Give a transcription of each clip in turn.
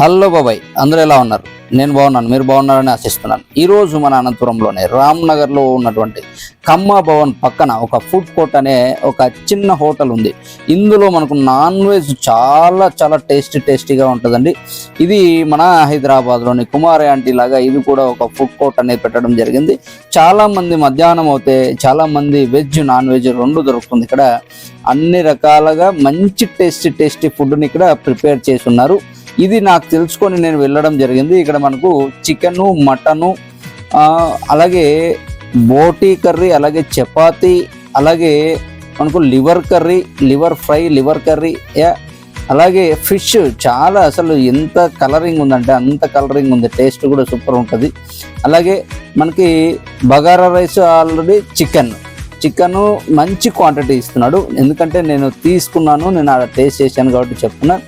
Hello బాబాయ్ అందరూ ఎలా ఉన్నారు? నేను బాగున్నాను మీరు బాగున్నారని ఆశిస్తున్నాను. ఈరోజు మన అనంతపురంలోనే రామ్నగర్లో ఉన్నటువంటి కమ్మ భవన్ పక్కన ఒక ఫుడ్ కోర్ట్ అనే ఒక చిన్న హోటల్ ఉంది. ఇందులో మనకు నాన్ వెజ్ చాలా చాలా టేస్టీ టేస్టీగా ఉంటుందండి. ఇది మన హైదరాబాద్లోని కుమారి ఆంటీ లాగా ఇది కూడా ఒక ఫుడ్ కోర్ట్ అనేది పెట్టడం జరిగింది. చాలామంది మధ్యాహ్నం అవుతే చాలా మంది వెజ్ నాన్ వెజ్ రెండు దొరుకుతుంది. ఇక్కడ అన్ని రకాలుగా మంచి టేస్టీ టేస్టీ ఫుడ్ని ఇక్కడ ప్రిపేర్ చేసి ఉన్నారు. ఇది నాకు తెలుసుకొని నేను వెళ్ళడం జరిగింది. ఇక్కడ మనకు చికెను మటను అలాగే బోటీ కర్రీ అలాగే చపాతి అలాగే మనకు liver curry liver fry liver curry yeah అలాగే ఫిష్ చాలా అసలు ఎంత కలరింగ్ ఉందంటే అంత కలరింగ్ ఉంది. టేస్ట్ కూడా సూపర్ ఉంటుంది. అలాగే మనకి bagara rice already chicken. Chicken మంచి క్వాంటిటీ ఇస్తున్నాడు. ఎందుకంటే నేను తీసుకున్నాను నేను అలా టేస్ట్ చేశాను కాబట్టి చెప్తున్నాను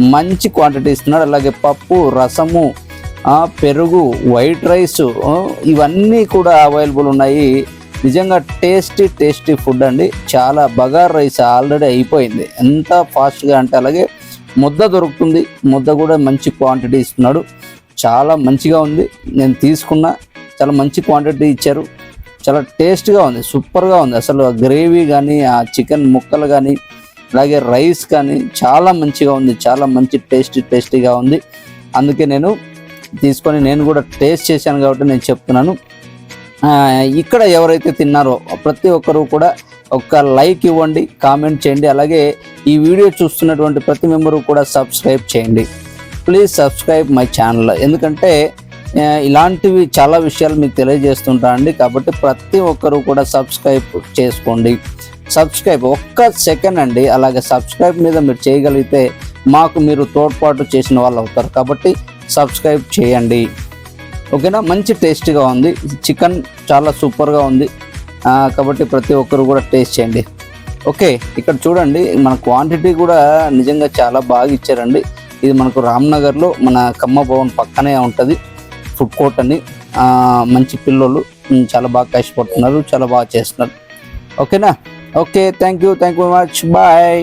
మంచి క్వాంటిటీ ఇస్తున్నాడు. అలాగే పప్పు రసము పెరుగు వైట్ రైస్ ఇవన్నీ కూడా అవైలబుల్ ఉన్నాయి. నిజంగా టేస్టీ టేస్టీ ఫుడ్ అండి. చాలా బగార్ రైస్ ఆల్రెడీ అయిపోయింది. ఎంత ఫాస్ట్గా అంటే అలాగే ముద్ద దొరుకుతుంది. ముద్ద కూడా మంచి క్వాంటిటీ ఇస్తున్నాడు. చాలా మంచిగా ఉంది. నేను తీసుకున్న చాలా మంచి క్వాంటిటీ ఇచ్చారు. చాలా టేస్ట్గా ఉంది. సూపర్గా ఉంది. అసలు ఆ గ్రేవీ కానీ ఆ చికెన్ ముక్కలు కానీ అలాగే రైస్ కానీ చాలా మంచిగా ఉంది చాలా మంచి టేస్టీ టేస్టీగా ఉంది. అందుకే నేను తీసుకొని నేను కూడా టేస్ట్ చేశాను కాబట్టి నేను చెప్తున్నాను. ఇక్కడ ఎవరైతే తిన్నారో ప్రతి ఒక్కరు కూడా ఒక లైక్ ఇవ్వండి కామెంట్ చేయండి. అలాగే ఈ వీడియో చూస్తున్నటువంటి ప్రతి మెంబరు కూడా సబ్స్క్రైబ్ చేయండి. ప్లీజ్ సబ్స్క్రైబ్ మై ఛానల్ ఎందుకంటే ఇలాంటివి చాలా విషయాలు మీకు తెలియజేస్తుంటా అండి. కాబట్టి ప్రతి ఒక్కరు కూడా సబ్స్క్రైబ్ చేసుకోండి. సబ్స్క్రైబ్ ఒక్క సెకండ్ అండి. అలాగే సబ్స్క్రైబ్ మీద మీరు చేయగలిగితే మాకు మీరు తోడ్పాటు చేసిన వాళ్ళు అవుతారు. కాబట్టి సబ్స్క్రైబ్ చేయండి. ఓకేనా? మంచి టేస్టీగా ఉంది. చికెన్ చాలా సూపర్గా ఉంది. కాబట్టి ప్రతి ఒక్కరు కూడా టేస్ట్ చేయండి. ఓకే ఇక్కడ చూడండి. మన క్వాంటిటీ కూడా నిజంగా చాలా బాగా ఇచ్చారండి. ఇది మనకు రామ్నగర్లో మన కమ్మ భవన్ పక్కనే ఉంటుంది. ఫుడ్ కోర్ట్ అని మంచి పిల్లలు చాలా బాగా కష్టపడుతున్నారు చాలా బాగా చేస్తున్నారు. ఓకేనా? Okay thank you thank you much bye